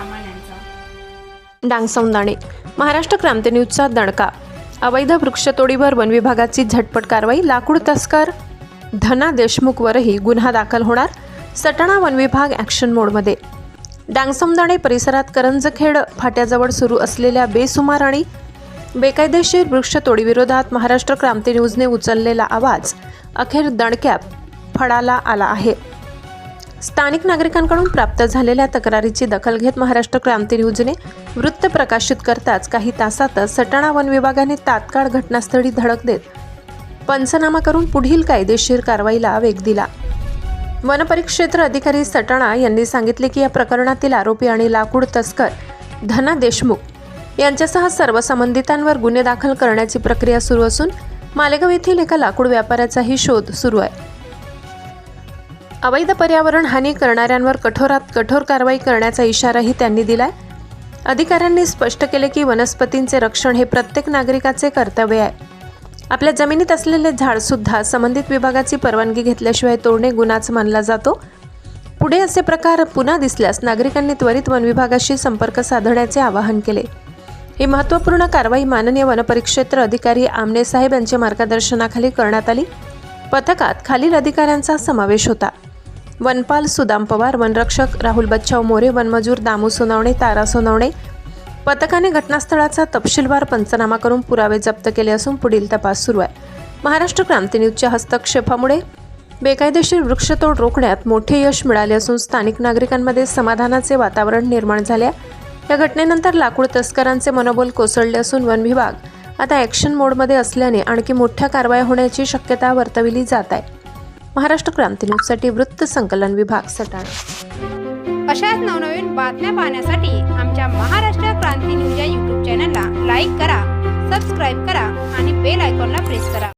सर्वसामान्यांचा डांगसौंदाणे महाराष्ट्र क्रांती न्यूजचा दणका. अवैध वृक्षतोडीवर वन विभागाची झटपट कारवाई लाकूड तस्कर धना देशमुखवरही गुन्हा दाखल होणार सटाणा वन विभाग ॲक्शन मोडमध्ये डांगसौंदाणे परिसरात करंजखेड फाट्याजवळ सुरू असलेल्या बेसुमार आणि बेकायदेशीर वृक्षतोडीविरोधात महाराष्ट्र क्रांती न्यूजने उचललेला आवाज अखेर दणक्यात फडाला आला आहे. स्थानिक नागरिकांकडून प्राप्त झालेल्या तक्रारीची दखल घेत महाराष्ट्र क्रांती न्यूजने वृत्त प्रकाशित करताच काही तासातच सटाणा वन विभागाने तात्काळ घटनास्थळी धडक देत पंचनामा करून पुढील कायदेशीर कारवाईला वेग दिला. वनपरिक्षेत्र अधिकारी सटाणा यांनी सांगितले की या प्रकरणातील आरोपी आणि लाकूड तस्कर धना देशमुख यांच्यासह सर्व संबंधितांवर गुन्हे दाखल करण्याची प्रक्रिया सुरू असून मालेगाव येथील एका लाकूड व्यापाऱ्याचाही शोध सुरू आहे. अवैध पर्यावरण हानी करणाऱ्यांवर कठोरात कठोर कारवाई करण्याचा इशाराही त्यांनी दिलाय. अधिकाऱ्यांनी स्पष्ट केले की वनस्पतींचे रक्षण हे प्रत्येक नागरिकाचे कर्तव्य आहे. आपल्या जमिनीत असलेले झाडसुद्धा संबंधित विभागाची परवानगी घेतल्याशिवाय तोडणे गुन्हाच मानला जातो. पुढे असे प्रकार पुन्हा दिसल्यास नागरिकांनी त्वरित वन विभागाशी संपर्क साधण्याचे आवाहन केले. ही महत्त्वपूर्ण कारवाई माननीय वनपरिक्षेत्र अधिकारी आमने साहेब यांच्या मार्गदर्शनाखाली करण्यात आली. पथकात खालील अधिकाऱ्यांचा समावेश होता. वनपाल सुदाम पवार वनरक्षक राहुल बच्चाव मोरे वनमजूर दामू सोनावणे तारा सोनावणे. पथकाने घटनास्थळाचा तपशीलवार पंचनामा करून पुरावे जप्त केले असून पुढील तपास सुरू आहे. महाराष्ट्र क्रांती न्यूजच्या हस्तक्षेपामुळे बेकायदेशीर वृक्षतोड रोखण्यात मोठे यश मिळाले असून स्थानिक नागरिकांमध्ये समाधानाचे वातावरण निर्माण झाले या घटनेनंतर लाकूड तस्करांचे मनोबल कोसळले असून वन विभाग आता ॲक्शन मोडमध्ये असल्याने आणखी मोठ्या कारवाया होण्याची शक्यता वर्तविली जात आहे. महाराष्ट्र क्रांती न्यूजसाठी वृत्त संकलन विभाग सटाणा. अशाच नवनवीन बातम्या पाहण्यासाठी आमच्या महाराष्ट्र क्रांती न्यूज या यूट्यूब चॅनलला लाईक करा सबस्क्राईब करा आणि बेल आयकॉनला प्रेस करा.